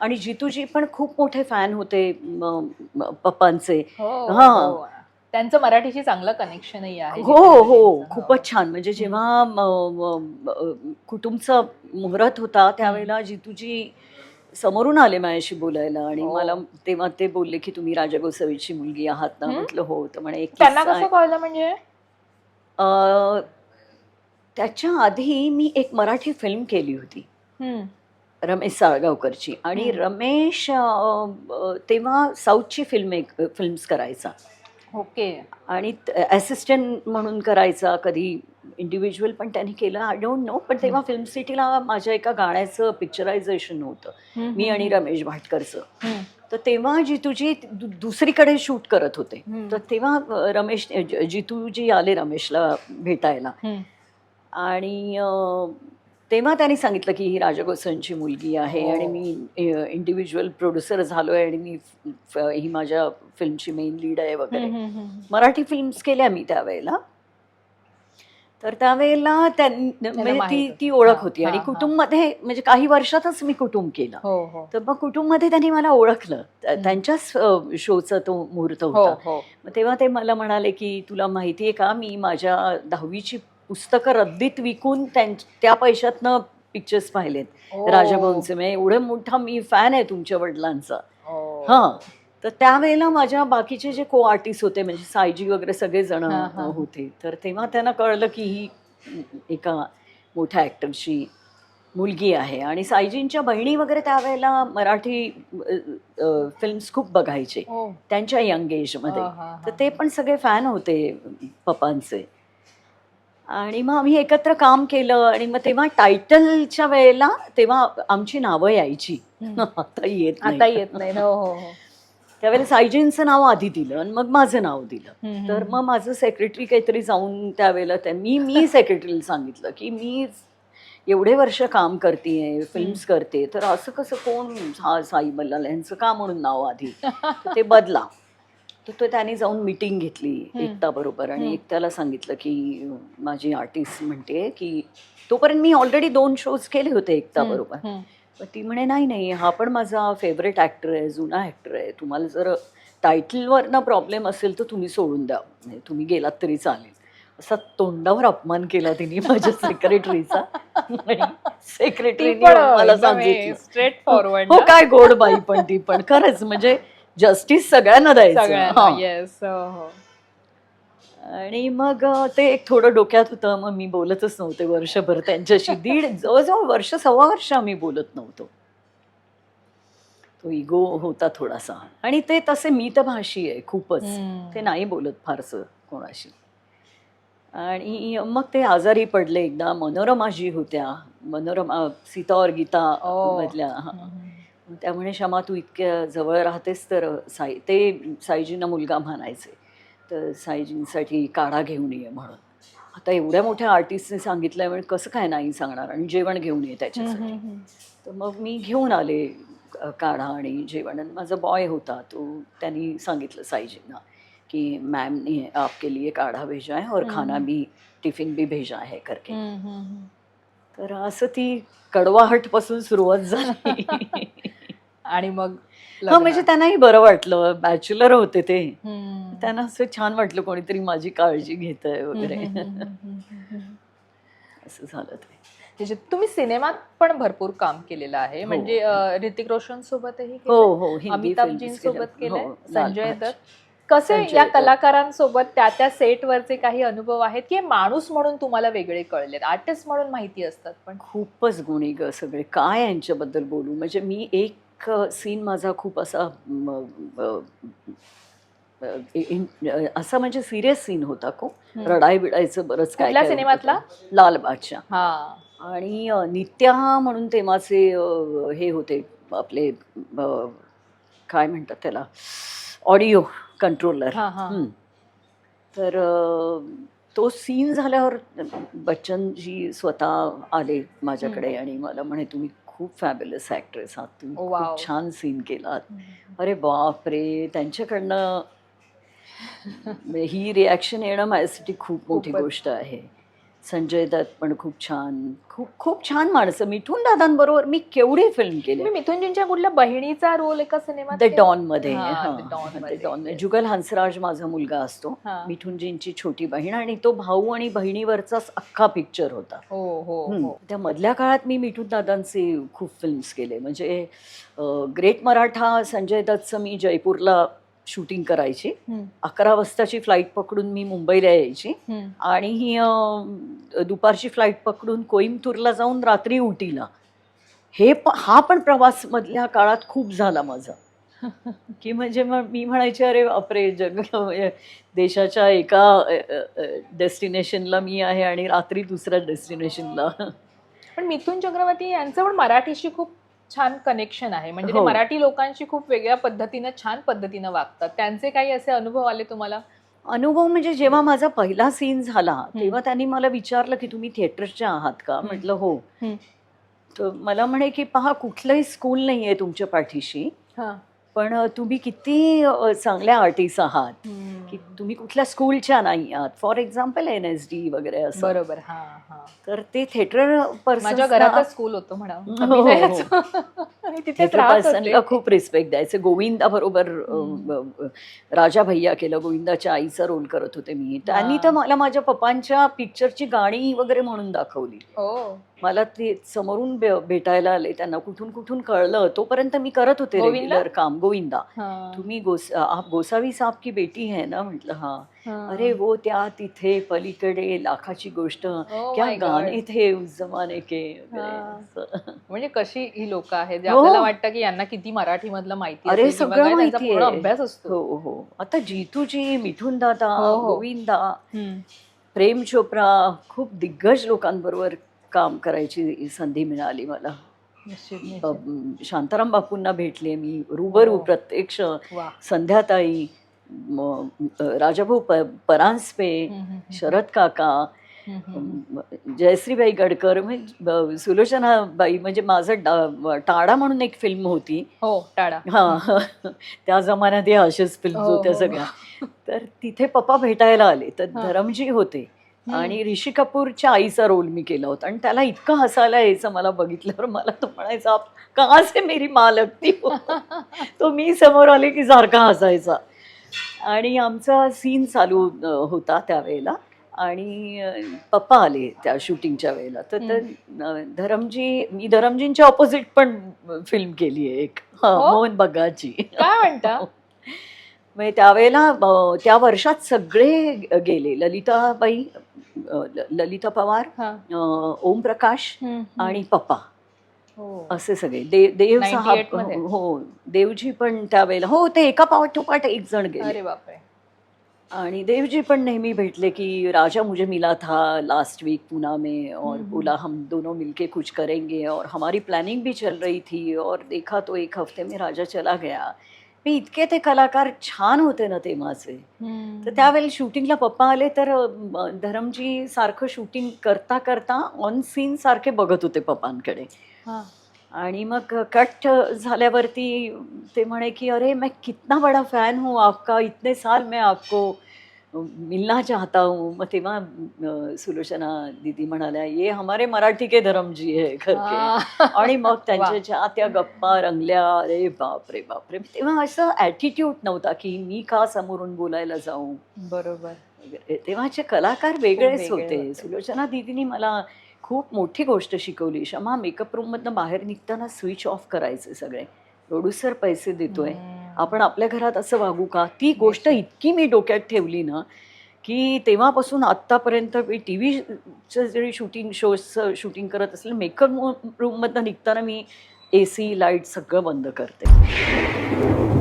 आणि जितूजी पण खूप मोठे फॅन होते पप्पांचे हो हा. हो. त्यांचं मराठीशी चांगलं कनेक्शनही आहे हो हो यांचं. खूपच छान म्हणजे जेव्हा कुटुंबचा मुहूर्त होता त्यावेळेला जितूजी समोरून आले माझ्याशी बोलायला आणि हो. मला तेव्हा ते बोलले की तुम्ही राजा गोसावीची मुलगी आहात ना हं? म्हटलं हो तर म्हणे त्यांना कसं. कळलं म्हणजे त्याच्या आधी मी एक मराठी फिल्म केली होती. रमेश साळगावकरची. आणि. रमेश तेव्हा साऊथची फिल्म फिल्म्स करायचा. ओके. आणि असिस्टंट म्हणून करायचा कधी इंडिव्हिज्युअल पण त्यांनी केलं. आय डोंट नो पण तेव्हा फिल्म सिटीला माझ्या एका गाण्याचं पिक्चरायझेशन होतं मी आणि रमेश भाटकरचं. तर तेव्हा जितूजी दुसरीकडे शूट करत होते. तर तेव्हा रमेश ज- जितूजी आले रमेशला भेटायला. आणि तेव्हा त्यांनी सांगितलं की ही राजगोसांची मुलगी आहे हो. आणि मी इंडिव्हिज्युअल प्रोड्युसर झालो आहे आणि मी ही माझ्या फिल्मची मेन लीड आहे वगैरे. मराठी फिल्म्स केल्या मी त्यावेळेला तर त्यावेळेला त्यां- म्हणजे ती. ती ओळख हा, होती हा, आणि हा. कुटुंबमध्ये म्हणजे काही वर्षातच मी कुटुंब केलं हो हो तर मग कुटुंबमध्ये त्यांनी मला ओळखलं त्या- हं. त्यांच्याच शोचा तो मुहूर्त हो होता हो मग तेव्हा ते मला म्हणाले की तुला माहिती आहे का मी माझ्या दहावीची पुस्तकं रद्दीत विकून त्यां त्या पैशातनं पिक्चर्स पाहिलेत हो. राजाभाऊंचे म्हणजे एवढं मोठा मी फॅन आहे तुमच्या वडिलांचा हो. तर त्यावेळेला माझ्या बाकीचे जे को आर्टिस्ट होते म्हणजे सायजी वगैरे सगळे जण हां, हां. होते तर तेव्हा त्यांना कळलं की ही एका मोठ्या ॲक्टरची मुलगी आहे आणि सायजींच्या बहिणी वगैरे त्यावेळेला मराठी फिल्म्स खूप बघायचे. त्यांच्या यंग एजमध्ये तर. ते पण सगळे फॅन होते पप्पांचे आणि मग आम्ही एकत्र काम केलं आणि मग तेव्हा टायटलच्या वेळेला तेव्हा आमची नावं यायची. आता येत आता नाही येत नाही. हो हो हो. त्यावेळेला सायजींचं नाव आधी दिलं आणि मग माझं नाव दिलं. हम्म, तर. मग माझं सेक्रेटरी काहीतरी जाऊन त्यावेळेला त्या मी मी सेक्रेटरीला सांगितलं की मी एवढे वर्ष काम करते फिल्म्स करते तर असं कसं कोण साई बल्लाल यांचं का म्हणून नाव आधी? तर ते बदला. तर तो त्याने जाऊन मिटिंग घेतली. एकता बरोबर. आणि. एकट्याला सांगितलं की माझी आर्टिस्ट म्हणते की तोपर्यंत मी ऑलरेडी दोन शोज केले होते एकता बरोबर. ती म्हणे नाही नाही हा पण माझा फेवरेट ॲक्टर आहे जुना ॲक्टर आहे. तुम्हाला जर टायटलवर ना प्रॉब्लेम असेल तर तुम्ही सोडून द्या. म्हणजे तुम्ही गेलात तरी चालेल. असा तोंडावर अपमान केला तिने माझ्या सेक्रेटरीचा सेक्रेटरीने पण मला सांगितलं. स्ट्रेट फॉरवर्ड हो काय गोड बाई पण ती पण. खरंच म्हणजे जस्टिस सगळ्यांना द्यायचं. सगळ्यांना हां. येस हो आणि मग ते एक थोडं डोक्यात होतं मग मी बोलतच नव्हते वर्षभर त्यांच्याशी. दीड जवळजवळ वर्ष सव्वा वर्ष आम्ही बोलत नव्हतो. तो इगो होता थोडासा. आणि ते तसे मितभाषी आहे खूपच. हम्म. ते नाही बोलत फारसं कोणाशी. आणि मग ते आजारी पडले एकदा. मनोरमाजी होत्या. मनोरमा सीता और गीता ओ. मधल्या हा. त्यामुळे क्षमा तू इतक्या जवळ राहतेस तर साई ते साईजींना मुलगा म्हणायचे. तर साईजींसाठी काढा घेऊन ये म्हणून. आता एवढ्या मोठ्या आर्टिस्टने सांगितलंय म्हणजे कसं काय नाही सांगणार आणि जेवण घेऊन ये त्याच्यासाठी. तर मग मी घेऊन आले काढा आणि जेवण. आणि माझा बॉय होता तो त्यांनी सांगितलं साईजींना की मॅम ने आपके लिए काढा भेजा है और खाना. भी टिफिन भी भेजा है करके. तर असं ती कडवाहटपासून सुरुवात झाली. आणि मग हा. म्हणजे त्यांनाही बरं वाटलं. बॅचलर होते ते. त्यांना असं छान वाटलं कोणीतरी माझी काळजी घेत आहे वगैरे. असं झालं ते. त्याच्यात तुम्ही सिनेमात पण भरपूर काम केलेलं आहे. हो. म्हणजे ऋतिक रोशन सोबतही हो हो केलंय हो, लाल संजय. दत्त. कसे या. कलाकारांसोबत त्या त्या सेटवरचे काही अनुभव आहेत? की माणूस म्हणून तुम्हाला वेगळे कळलेत? आर्टिस्ट म्हणून माहिती असतात पण. खूपच गुणी ग सगळे. काय यांच्याबद्दल बोलू? म्हणजे मी एक सीन माझा खूप असा असा म्हणजे सिरियस सीन होता खूप. रडाय बिडायचं बरंच काय सिनेमातला? ते. लाल बादशाह. हा. आणि अ, नित्या म्हणून तेव्हाचे अ, हे होते आपले अ, काय म्हणतात त्याला ऑडिओ कंट्रोलर हा हा. तर अ, तो सीन झाल्यावर बच्चनजी स्वतः आले माझ्याकडे आणि मला म्हणे तुम्ही खूप फॅब्युलस ॲक्ट्रेस आहात तुम्ही. Wow. खूप छान सीन केलात. अरे बाप रे त्यांच्याकडनं ही रिॲक्शन येणं माझ्यासाठी खूप मोठी खूपच. गोष्ट आहे. संजय दत्त पण खूप छान खूप खूप छान माणसं मिठून दादांबरोबर मी केवढे फिल्म केले मिथुनजींच्या कुठल्या बहिणीचा रोल एका सिनेमात द? डॉनमध्ये. Dawn. जुगल हंसराज माझा मुलगा असतो. मिठूनजींची छोटी बहीण आणि तो भाऊ आणि बहिणीवरचाच अख्खा पिक्चर होता हो हो. हो त्या मधल्या काळात मी मिठून दादांचे खूप फिल्म्स केले म्हणजे ग्रेट मराठा संजय दत्तचं मी जयपूरला शूटिंग करायची. अकरा वाजताची फ्लाईट पकडून मी मुंबईला यायची. आणि ही दुपारची फ्लाईट पकडून कोईमतूरला जाऊन रात्री उटीला. हे प हा पण प्रवास मधल्या काळात खूप झाला माझा. की म्हणजे मग मी म्हणायचे अरे बापरे जग देशाच्या एका डेस्टिनेशनला मी आहे आणि रात्री दुसऱ्या डेस्टिनेशनला. पण मिथुन चक्रवर्ती यांचं पण मराठीशी खूप छान कनेक्शन आहे म्हणजे ते हो. मराठी लोकांशी खूप वेगळ्या पद्धतीनं छान पद्धतीनं वागतात त्यांचे काही असे अनुभव आले तुम्हाला अनुभव म्हणजे जेव्हा माझा पहिला सीन झाला. तेव्हा त्यांनी मला विचारलं की तुम्ही थिएटरच्या आहात का म्हटलं हो. तर मला म्हणे की पहा कुठलंही स्कूल नाही आहे तुमच्या पाठीशी हा. पण तुम्ही किती चांगल्या आर्टिस्ट आहात. की तुम्ही कुठल्या स्कूलच्या नाही आहात. For example N S D वगैरे असं. बरोबर. तर ते थिएटर घरातच स्कूल होतं म्हणा हो, हो, खूप रिस्पेक्ट द्यायचे. गोविंदा बरोबर. राजा भैया केलं. गोविंदाच्या आईचा रोल करत होते मी. त्यांनी. तर मला माझ्या पप्पांच्या पिक्चरची गाणी वगैरे म्हणून दाखवली. हो. मला ते समोरून भेटायला आले. त्यांना कुठून कुठून कळलं. तोपर्यंत मी करत होते? रेग्युलर काम. गोविंदा. तुम्ही गोस आप गोसावी साहब की बेटी है ना म्हटलं हा. अरे वो त्या तिथे पलीकडे लाखाची गोष्ट Oh क्या. गाणे थे उस जमाने के. म्हणजे कशी ही लोक आहेत हो. आपल्याला वाटतं की यांना किती मराठी मधलं माहिती अरे, सगळं माहिती. अभ्यास असतो हो हो आता जितूजी मिथून दादा हो, हो. गोविंदा. प्रेम चोप्रा खूप दिग्गज लोकांबरोबर काम करायची संधी मिळाली मला शांताराम बापूंना भेटले मी रुबरू हो. प्रत्यक्ष वा. संध्याताई राजाभाऊ प परांजपे. शरद काका जयश्रीबाई गडकर म्हणजे सुलोचनाबाई म्हणजे माझं डा- टाळा म्हणून एक फिल्म होती हो टाळा हा त्या जमान्यात अशाच फिल्म हो, होत्या हो. सगळ्या तर तिथे पप्पा भेटायला आले तर. धरमजी होते. आणि ऋषी कपूरच्या आईचा रोल मी केला होता. आणि त्याला इतकं हसायला यायचं मला बघितल्यावर. मला तो म्हणायचा "आप कहाँ से मेरी माँ लगती हो? तो मी समोर आले की सारखा हसायचा. आणि आमचा सीन चालू होता त्यावेळेला. आणि पप्पा आले त्या शूटिंगच्या वेळेला. तर धरमजी मी धरमजींच्या ऑपोजिट पण फिल्म केली आहे एक. हा, हो? मोहन बगाची काय म्हणता? म्हणजे त्यावेळेला त्या वर्षात सगळे गेले. ललिताबाई ललिता पवार ओम ओमप्रकाश हम्म, हम्म. आणि पप्पा. असे सगळे. देव देव 98 साहेब हो देवजी पण त्यावेळेला हो ते एका पाठोपाठ एक जण गेले. आणि देवजी पण नेहमी भेटले की राजा मुझे मिला था लास्ट वीक पूना में और हम्म। बोला हम दोनों मिलके कुछ करेंगे और हमारी प्लानिंग भी चल रही थी और देखा तो एक हफ़्ते में राजा चला गया. मी इतके ते कलाकार छान होते ना तेव्हाचे हम्म. तर त्यावेळेला शूटिंगला पप्पा आले तर धरमजी सारखं शूटिंग करता करता ऑन सीन सारखे बघत होते पप्पांकडे. आणि मग कट झाल्यावरती ते म्हणे की अरे मैं कितना बड़ा फॅन हूँ आपका इतने साल मैं आपको मिलना चाहता हूँ मग तेव्हा सुलोचना दीदी म्हणाल्या ये हमारे मराठी के धरमजी है करके. हा. आणि मग त्यांच्या त्या गप्पा रंगल्या अरे बापरे बापरे. तेव्हा असं ॲटिट्यूड नव्हता की मी का समोरून बोलायला जाऊ? बरोबर. तेव्हाचे कलाकार वेगळेच वेगळे होते. सुलोचना दिदीनी मला खूप मोठी गोष्ट शिकवली. शमा मेकअप रूममधनं बाहेर निघताना स्विच ऑफ करायचे सगळे. प्रोड्युसर पैसे देतोय. आपण आपल्या घरात असं वागू का? ती गोष्ट इतकी मी डोक्यात ठेवली ना की तेव्हापासून आत्तापर्यंत मी टी व्हीचं जरी शूटिंग शोजचं शूटिंग करत असेल मेकअप रूममधनं निघताना मी ए सी लाइट सगळं बंद करते.